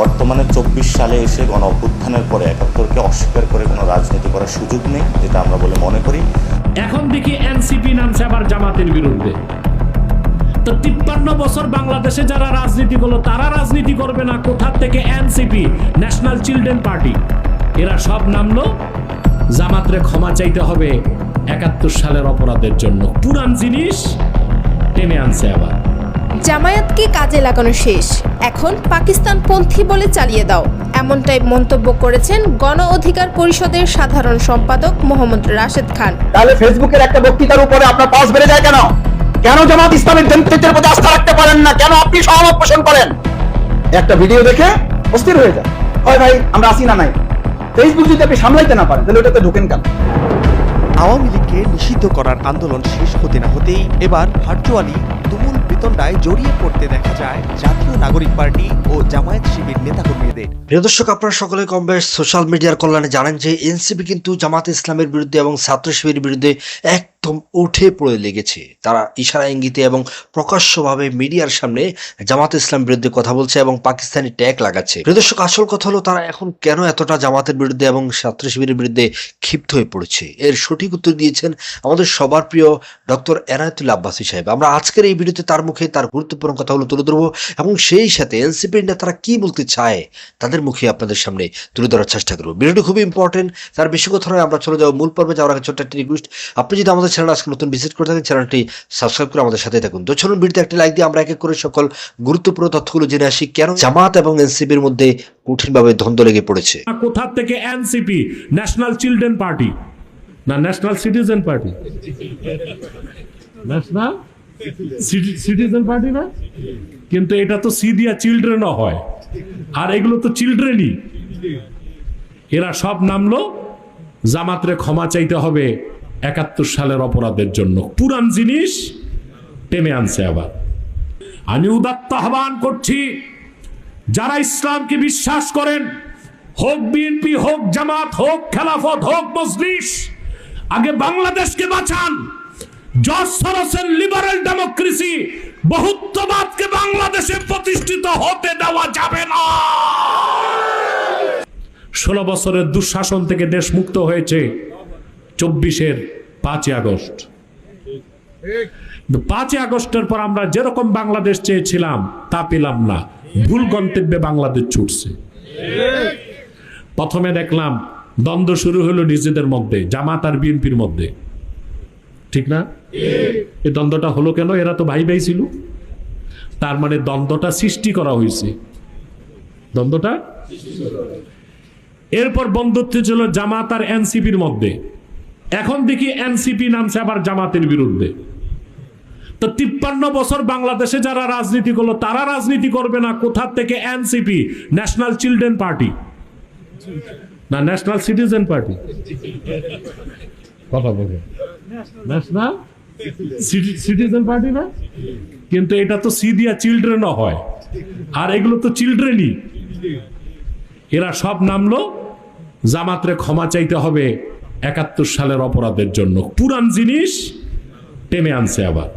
বর্তমানে চব্বিশ সালে এসে গণ অভ্যুত্থানের পরে একাত্তরকে অস্বীকার করে কোনো রাজনীতি করার সুযোগ নেই, যেটা আমরা বলে মনে করি। এখন দেখি এনসিপি নামছে আবার জামাতের বিরুদ্ধে। তো তিপ্পান্ন বছর বাংলাদেশে যারা রাজনীতি করল, তারা রাজনীতি করবে না, কোথা থেকে এনসিপি, ন্যাশনাল চিলড্রেন পার্টি? এরা সব নামলো, জামাতরে ক্ষমা চাইতে হবে একাত্তর সালের অপরাধের জন্য। পুরান জিনিস টেনে আনছে আবার। জামায়াতকে কাজে লাগানো শেষ। এখন পাকিস্তান পন্থী বলে চালিয়ে দাও। এমনটাই মন্তব্য করেছেন গণ অধিকার পরিষদের সাধারণ সম্পাদক মোহাম্মদ রাশেদ খান। তাহলে ফেসবুকের একটা বক্তৃতার উপরে আপনার পাস বেড়ে যায় কেন? কেন জামাত ইসলামের নেতৃত্বের প্রতি আস্থা রাখতে পারেন না? কেন আপনি সহমত পোষণ করেন? একটা ভিডিও দেখে অস্থির হয়ে যায়। হয় ভাই আমরা আসি না নাই। ফেসবুক যদি আপনি সামলাইতে না পারেন তাহলে ওটাতে ঢোকেন কেন? আওয়ামী লীগকে নিষিদ্ধ করার আন্দোলন শেষ হতে না হতেই এবার ভার্চুয়ালি তুমুল বিতণ্ডায় জড়িয়ে পড়তে দেখা যায় জাতীয় নাগরিক পার্টি ও জামায়াত শিবির নেতাকর্মীদের। প্রিয় দর্শক, আপনারা সকলে কম সোশ্যাল মিডিয়ার কল্যাণে জানেন যে এনসিপি কিন্তু জামাত ইসলামের বিরুদ্ধে এবং ছাত্র শিবির বিরুদ্ধে একদম উঠে পড়ে লেগেছে। তারা ইশারা ইঙ্গিতে এবং প্রকাশ্যভাবে মিডিয়ার সামনে জামাত ইসলাম বিরুদ্ধে কথা বলছে এবং পাকিস্তানি ট্যাগ লাগাচ্ছে। প্রিয় দর্শক, আসল কথা হলো তারা এখন কেন এতটা জামাতের বিরুদ্ধে এবং ছাত্র শিবিরের বিরুদ্ধে ক্ষিপ্ত হয়ে পড়েছে? এর সঠিক উত্তর দিয়েছেন আমাদের সবার প্রিয় ডক্টর এনায়তুল্লা আব্বাসী সাহেব। আমরা আজকের এই ভিডিওতে তার মুখে তার গুরুত্বপূর্ণ কথাগুলো তুলে ধরবো এবং সেই সাথে এনসিপির নেতারা কি বলতে চায় তাদের মুখে আপনাদের সামনে তুলে ধরার চেষ্টা করব। ভিডিওটি খুবই ইম্পর্টেন্ট তার বেশি কথা নয় আমরা চলে যাব মূল পর্বে। যাওয়ার আগে ছোট্ট একটি রিকোয়েস্ট আপনি যদি আমাদের চ্যানেল আজকে নতুন ভিজিট করে থাকেন চ্যানেলটি সাবস্ক্রাইব করে আমাদের সাথে থাকুন। তো চলুন ভিডিওতে একটি লাইক দিয়ে আমরা এক এক করে সকল গুরুত্বপূর্ণ তথ্যগুলো জেনে আসি কেন জামাত এবং এনসিপির মধ্যে কঠিনভাবে দ্বন্দ্ব লেগে পড়েছে? কোথা থেকে এনসিপি ন্যাশনাল চিলড্রেন পার্টি না national citizen party national citizen party না? কিন্তু এটা তো সি দিয়া চিলড্রেনও হয়। আর এগুলো তো চিলড্রেনই। এরা সব নামলো জামাতরে ক্ষমা চাইতে হবে। একাত্তর সালের অপরাধের জন্য। পুরান জিনিস টেনে আনছে আবার। আমি উদাত্ত আহ্বান করছি, যারা ইসলামকে বিশ্বাস করেন, হোক বিএনপি, হোক জামাত, হোক খেলাফত, হোক মজলিস, আগে বাংলাদেশকে বাঁচান। জর্জ লিবারেল ডেমোক্রেসি বহুত্ববাদকে বাংলাদেশে প্রতিষ্ঠিত হতে দেওয়া যাবে না। ষোলো বছরের দুঃশাসন থেকে দেশ মুক্ত হয়েছে। চব্বিশের পাঁচই আগস্ট। পাঁচই আগস্টের পর আমরা যেরকম বাংলাদেশ চেয়েছিলাম, তা পেলাম না। ভুল গন্তব্যে বাংলাদেশ ছুটছে। প্রথমে দেখলাম, দ্বন্দ্ব শুরু হলো নিজেদের মধ্যে, জামাত আর বিএনপির মধ্যে। ঠিক না? এই দ্বন্দ্বটা হলো কেন? এরা তো ভাই ভাই ছিল। তার মানে দ্বন্দ্বটা সৃষ্টি করা হয়েছে। দ্বন্দ্বটা? এরপর বন্ধুত্ব ছিল জামাত আর এনসিপির মধ্যে। এখন দেখি এনসিপি নামছে আবার জামাতের বিরুদ্ধে। তো তিপ্পান্ন বছর বাংলাদেশে যারা রাজনীতি করল তারা রাজনীতি করবে না। কোথার থেকে এনসিপি ন্যাশনাল চিলড্রেন পার্টি না ন্যাশনাল সিটিজেন পার্টি কথা বলবে। ন্যাশনাল সিটিজেন পার্টি না? কিন্তু এটা তো সি দিয়া চিলড্রেনও হয়। আর এগুলো তো চিলড্রেনই। এরা সব নামলো জামাতরে ক্ষমা চাইতে হবে। একাত্তর সালের অপরাধের জন্য। পুরান জিনিস টেনে আনছে আবার।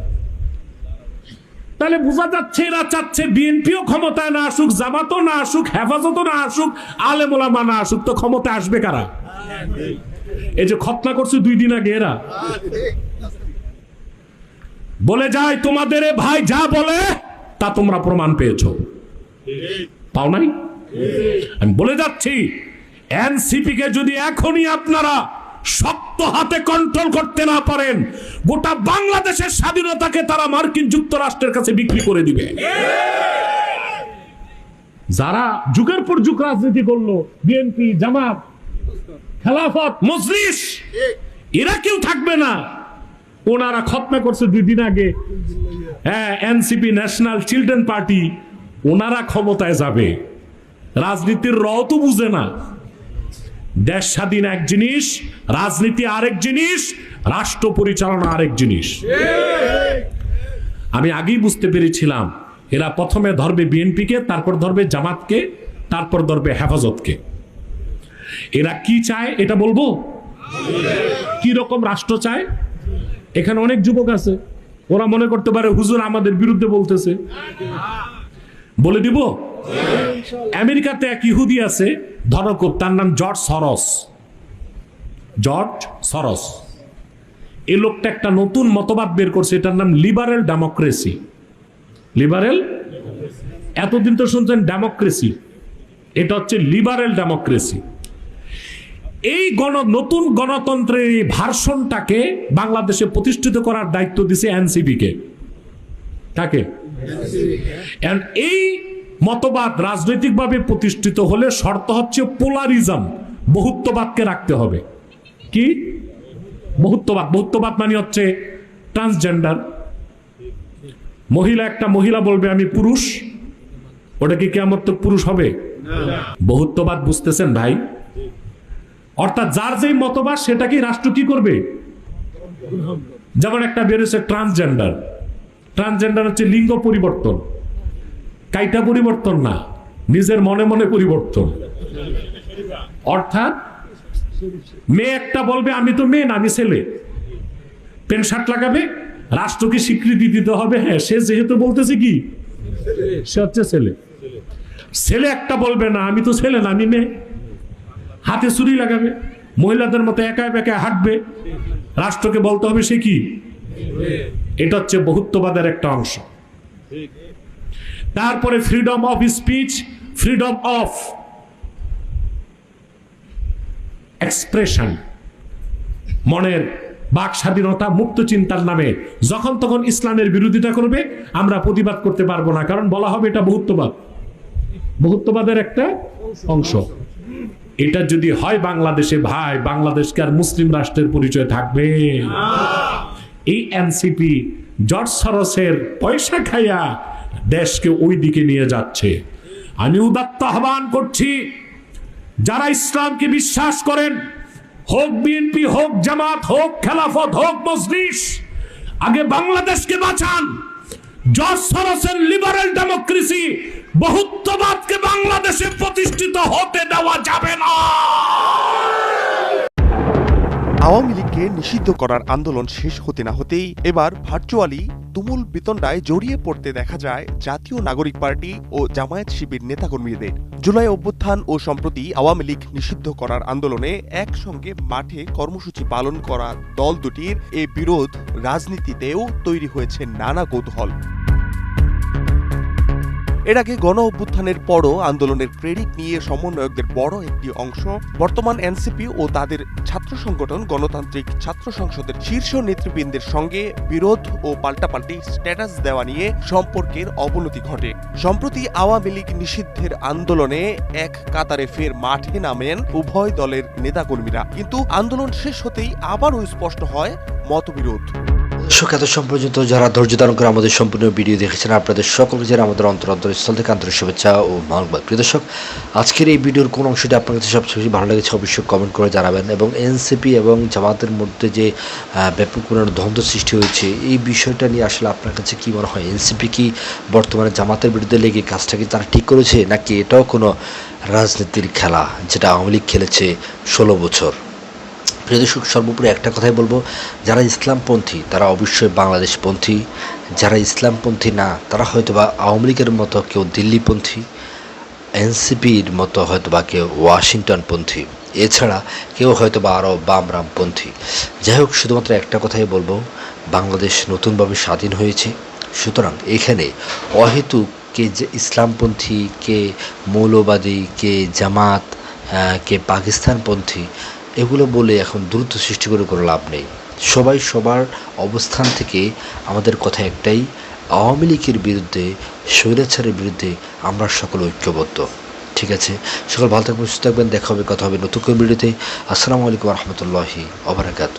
তাহলে বোঝা যাচ্ছে এরা চাচ্ছে বিএনপিও ক্ষমতায় না আসুক, জামাতও না আসুক, হেফাজতও না আসুক, আলেমোলামা না আসুক, তো ক্ষমতায় আসবে কারা? এই যে খতনা করছে দুই দিন আগে এরা। বলে যায় তোমাদের ভাই যা বলে, তা তোমরা প্রমাণ পেয়েছ। পাও নাই? আমি বলে যাচ্ছি, এনসিপি কে যদি এখনই আপনারা শক্ত হাতে কন্ট্রোল করতে না পারেন, গোটা বাংলাদেশের স্বাধীনতাকে তারা মার্কিন যুক্তরাষ্ট্রের কাছে বিক্রি করে দিবে। যারা যুগের পর যুগ রাজনীতি করল, বিএনপি, জামাত, খেলাফত, মজলিস, এরা কেউ থাকবে না। ওনারা খতমে করছে দুই দিন আগে। হ্যাঁ এনসিপি ন্যাশনাল চিলড্রেন পার্টি ওনারা ক্ষমতায় যাবে। রাজনীতির র তো বুঝে না। দেশ স্বাধীন এক জিনিস, রাজনীতি আরেক জিনিস, রাষ্ট্র পরিচালনা আরেক জিনিস। আমি আগেই বুঝতে পেরেছিলাম, এরা প্রথমে ধরবে বিএনপিকে, তারপর ধরবে জামাতকে, তারপর ধরবে হেফাজতকে। এরা কি চায় এটা বলব? কি রকম রাষ্ট্র চায়? এখানে অনেক যুবক আছে, ওরা মনে করতে পারে, হুজুর আমাদের বিরুদ্ধে বলতেছে। বলে দিব, আমেরিকাতে এক ইহুদি আছে ধনকুব তার নাম জর্জ সরস। জর্জ সরস। এই লোকটা একটা নতুন মতবাদ বের করছে এটার নাম লিবারেল ডেমোক্রেসি। লিবারেল? এতদিন তো শুনছেন ডেমোক্রেসি। এটা হচ্ছে লিবারেল ডেমোক্রেসি। এই গণ নতুন গণতন্ত্রের এই ভার্সনটাকে বাংলাদেশে প্রতিষ্ঠিত করার দায়িত্ব দিছে এনসিপি কে? কাকে এই মতবাদ রাজনৈতিকভাবে প্রতিষ্ঠিত হলে শর্ত হচ্ছে পোলারিজম বহুত্ববাদকে রাখতে হবে। কি? বহুত্ববাদ। বহুত্ববাদ মানে হচ্ছে ট্রান্সজেন্ডার মহিলা একটা মহিলা বলবে, আমি পুরুষ। ওটা কি কেমন তো পুরুষ হবে? বহুত্ববাদ বুঝতেছেন ভাই? অর্থাৎ যার যেই মতবাদ সেটাকে রাষ্ট্র কি করবে? যেমন একটা বেরোছে ট্রান্সজেন্ডার ট্রান্সজেন্ডার হচ্ছে লিঙ্গ পরিবর্তন। কাইটা পরিবর্তন না, নিজের মনে মনে পরিবর্তন। অর্থাৎ, মেয়ে একটা বলবে, আমি তো মেয়ে না, আমি ছেলে। প্যান্ট, শার্ট লাগাবে, রাষ্ট্রকে স্বীকৃতি দিতে হবে। হ্যাঁ সে যেহেতু বলতেছে কি? সে হচ্ছে ছেলে। ছেলে একটা বলবে না, আমি তো ছেলে না, আমি মেয়ে। হাতে ছুরি লাগাবে, মহিলাদের মতো একাই বেকায় হাঁটবে। রাষ্ট্রকে বলতে হবে সে কি? এটা হচ্ছে বহুত্ববাদের একটা অংশ। তারপরে freedom of speech freedom of expression মনের বাক স্বাধীনতা, মুক্ত চিন্তার নামে। যখন তখন ইসলামের বিরোধিতা করবে, আমরা প্রতিবাদ করতে পারব না, কারণ বলা হবে এটা বহুত্ববাদ। বহুত্ববাদের একটা অংশ। এটা যদি হয় বাংলাদেশে, ভাই, বাংলাদেশকে আর মুসলিম রাষ্ট্রের পরিচয় থাকবে। এই এনসিপি, জর্জ সরসের পয়সা খাইয়া দেশকে ওই দিকে নিয়ে যাচ্ছে। আমি উদাত্ত আহ্বান করছি, যারা ইসলামকে বিশ্বাস করেন, হোক বিএনপি, হোক জামাত, হোক খেলাফত, হোক মজলিস, আগে বাংলাদেশকে বাঁচান। ডেমোক্রেসি বাংলাদেশে প্রতিষ্ঠিত হতে দেওয়া যাবে না। আওয়ামী লীগকে নিষিদ্ধ করার আন্দোলন শেষ হতে না হতেই এবার ভার্চুয়ালি তুমুল বিতণ্ডায় জড়িয়ে পড়তে দেখা যায় জাতীয় নাগরিক পার্টি ও জামায়াত শিবির নেতাকর্মীদের। জুলাই অভ্যুত্থান ও সম্প্রতি আওয়ামী লীগ নিষিদ্ধ করার আন্দোলনে একসঙ্গে মাঠে কর্মসূচি পালন করা দল দুটির এ বিরোধ রাজনীতিতেও তৈরি হয়েছে নানা কৌতূহল। এর আগে গণ অভ্যুত্থানের পরও আন্দোলনের প্রেরিত নিয়ে সমন্বয়কদের বড় একটি অংশ, বর্তমান এনসিপি ও তাদের ছাত্র সংগঠন গণতান্ত্রিক ছাত্র সংসদের শীর্ষ নেতৃবৃন্দের সঙ্গে বিরোধ ও পাল্টাপাল্টি স্ট্যাটাস দেওয়া নিয়ে সম্পর্কের অবনতি ঘটে। সম্প্রতি আওয়ামী লীগ নিষিদ্ধের আন্দোলনে এক কাতারে ফের মাঠে নামেন উভয় দলের নেতাকর্মীরা। কিন্তু আন্দোলন শেষ হতেই আবারও স্পষ্ট হয় মতবিরোধ। এত সম্পর্যন্ত যারা ধৈর্য ধারণ করে আমাদের সম্পূর্ণ ভিডিও দেখেছেন, আপনাদের সকলকে যারা আমাদের অন্তর অন্তর অন্তরস্থল থেকে আন্তরিক শুভেচ্ছা ও মহলবাদ প্রিয় দর্শক, আজকের এই ভিডিওর কোন অংশটি আপনার কাছে সবচেয়ে বেশি ভালো লেগেছে অবশ্যই কমেন্ট করে জানাবেন এবং এনসিপি এবং জামাতের মধ্যে যে ব্যাপক পরিমাণে দ্বন্দ্ব সৃষ্টি হয়েছে, এই বিষয়টা নিয়ে আসলে আপনার কাছে কী মনে হয়? এনসিপি কি বর্তমানে জামাতের বিরুদ্ধে লেগে কাজটা কি তারা ঠিক করেছে, নাকি এটাও কোনো রাজনীতির খেলা, যেটা আওয়ামী লীগ খেলেছে ষোলো বছর? প্রিয় দর্শক, সর্বোপরি একটা কথাই বলব, যারা ইসলামপন্থী, তারা অবশ্যই বাংলাদেশপন্থী, যারা ইসলামপন্থী না, তারা হয়তো বা আওয়ামী লীগের মতো কেউ দিল্লিপন্থী, এনসিপির মতো হয়তো বা কেউ ওয়াশিংটনপন্থী, এছাড়া কেউ হয়তো বা আরও বামরামপন্থী। যাই হোক, শুধুমাত্র একটা কথাই বলব, বাংলাদেশ নতুনভাবে স্বাধীন হয়েছে, সুতরাং এখানে অহেতুক কে যে ইসলামপন্থী, কে মৌলবাদী, কে জামাত কে পাকিস্তানপন্থী এগুলো বলে এখন দ্রুত সৃষ্টি করে কোনো লাভ নেই। সবাই সবার অবস্থান থেকে আমাদের কথা একটাই, আওয়ামী লীগের বিরুদ্ধে, স্বৈরাচারের বিরুদ্ধে আমরা সকলে ঐক্যবদ্ধ। ঠিক আছে? সকল ভালো থাকবেন, সুস্থ থাকবেন, দেখা হবে, কথা হবে নতুন ভিডিওতে। আসসালামু আলাইকুম রহমতুল্লাহি অবরাকাতু